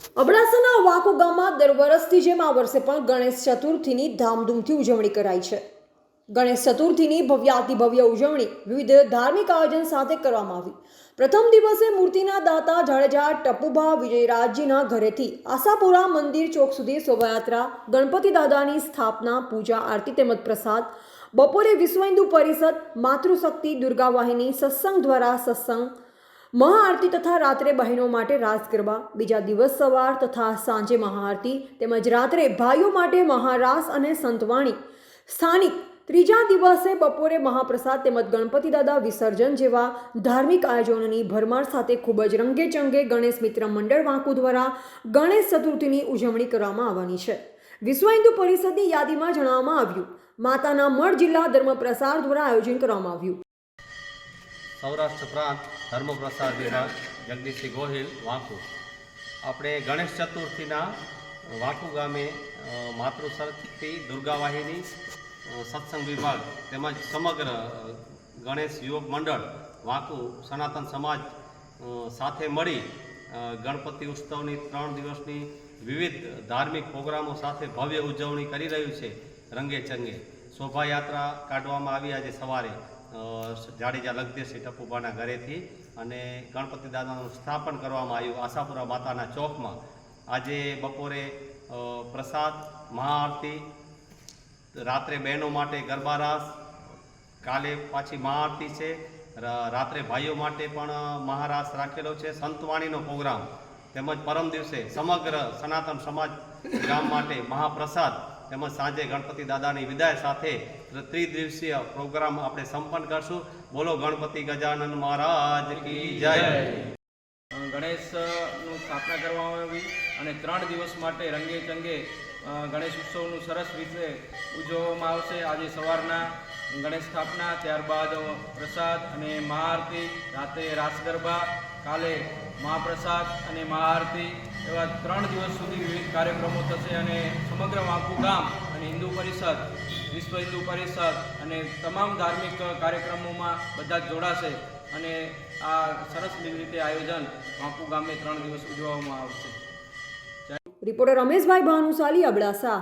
અબડાસાના વાકો ગામમાં દર વર્ષથી જેમ આ વર્ષે પણ ગણેશ ચતુર્થીની ધામધૂમથી ઉજવણી કરાઈ છે. ગણેશ ચતુર્થીની ભવ્યાતિ ભવ્ય ઉજવણી વિવિધ ધાર્મિક આયોજન સાથે કરવામાં આવી. પ્રથમ દિવસે મૂર્તિના દાતા જાડેજા ટપુભા વિજયરાજજીના ઘરેથી આશાપુરા મંદિર ચોક સુધી શોભાયાત્રા, ગણપતિ દાદાની સ્થાપના, પૂજા, આરતી તેમજ પ્રસાદ, બપોરે વિશ્વ હિન્દુ પરિષદ, માતૃશક્તિ દુર્ગા વાહિની, સત્સંગ દ્વારા સત્સંગ મહાઆરતી તથા રાત્રે બહેનો માટે રાસ ગરબા, બીજા દિવસ સવાર તથા સાંજે મહાઆરતી તેમજ રાત્રે ભાઈઓ માટે મહારાસ અને સંતવાણી. સ્થાનિક ત્રીજા દિવસે બપોરે મહાપ્રસાદ તેમજ ગણપતિ દાદા વિસર્જન જેવા ધાર્મિક આયોજનોની ભરમાર સાથે ખૂબ જ રંગેચંગે ગણેશ મિત્ર મંડળ વાંકુ દ્વારા ગણેશ ચતુર્થીની ઉજવણી કરવામાં આવવાની છે. વિશ્વ હિન્દુ પરિષદની યાદીમાં જણાવવામાં આવ્યું, માતાના મઢ જિલ્લા ધર્મપ્રસાર દ્વારા આયોજન કરવામાં આવ્યું. સૌરાષ્ટ્ર પ્રાંત ધર્મપ્રસાર વિભાગ જગદીશસિંહ ગોહિલ વાંકુ. આપણે ગણેશ ચતુર્થીના વાંકુ ગામે માતૃશક્તિ દુર્ગાવાહિની સત્સંગ વિભાગ તેમજ સમગ્ર ગણેશ યુવક મંડળ વાંકુ સનાતન સમાજ સાથે મળી ગણપતિ ઉત્સવની ત્રણ દિવસની વિવિધ ધાર્મિક પ્રોગ્રામો સાથે ભવ્ય ઉજવણી કરી રહ્યું છે રંગે ચંગે શોભાયાત્રા કાઢવામાં આવી આજે સવારે. જાડેજા લગદેશી ટપુભાના ઘરેથી અને ગણપતિ દાદાનું સ્થાપન કરવામાં આવ્યું આશાપુરા માતાના ચોકમાં. આજે બપોરે પ્રસાદ, મહાઆરતી, રાત્રે બહેનો માટે ગરબા રાસ કાલે પાછી મહાઆરતી છે રાત્રે ભાઈઓ માટે પણ મહારાસ રાખેલો છે, સંતવાણીનો પ્રોગ્રામ. તેમજ પરમ દિવસે સમગ્ર સનાતન સમાજ ગામ માટે મહાપ્રસાદ તેમજ સાંજે ગણપતિ દાદાની વિદાય સાથે ત્રિદિવસીય પ્રોગ્રામ આપણે સંપન્ન કરશું. બોલો ગણપતિ ગજાનન મહારાજ કી જય. ગણેશનું સ્થાપના કરવામાં આવી અને ત્રણ દિવસ માટે રંગે ચંગે ગણેશ ઉત્સવનું સરસ રીતે ઉજવવામાં આવશે. આજે સવારના ગણેશ સ્થાપના, ત્યારબાદ પ્રસાદ અને મહાઆરતી રાત્રે રાસ ગરબા કાલે મહાપ્રસાદ અને મહાઆરતી એવા ત્રણ દિવસ સુધી વિવિધ કાર્યક્રમો થશે અને સમગ્ર વાંકુ ગામ અને હિન્દુ પરિષદ, વિશ્વ હિન્દુ પરિષદ અને તમામ ધાર્મિક કાર્યક્રમોમાં બધા જ જોડાશે અને આ સરસ રીતે આયોજન વાંકુ ગામે ત્રણ દિવસ ઉજવવામાં આવશે. રિપોર્ટર રમેશભાઈ ભાનુશાલી, અબડાસા.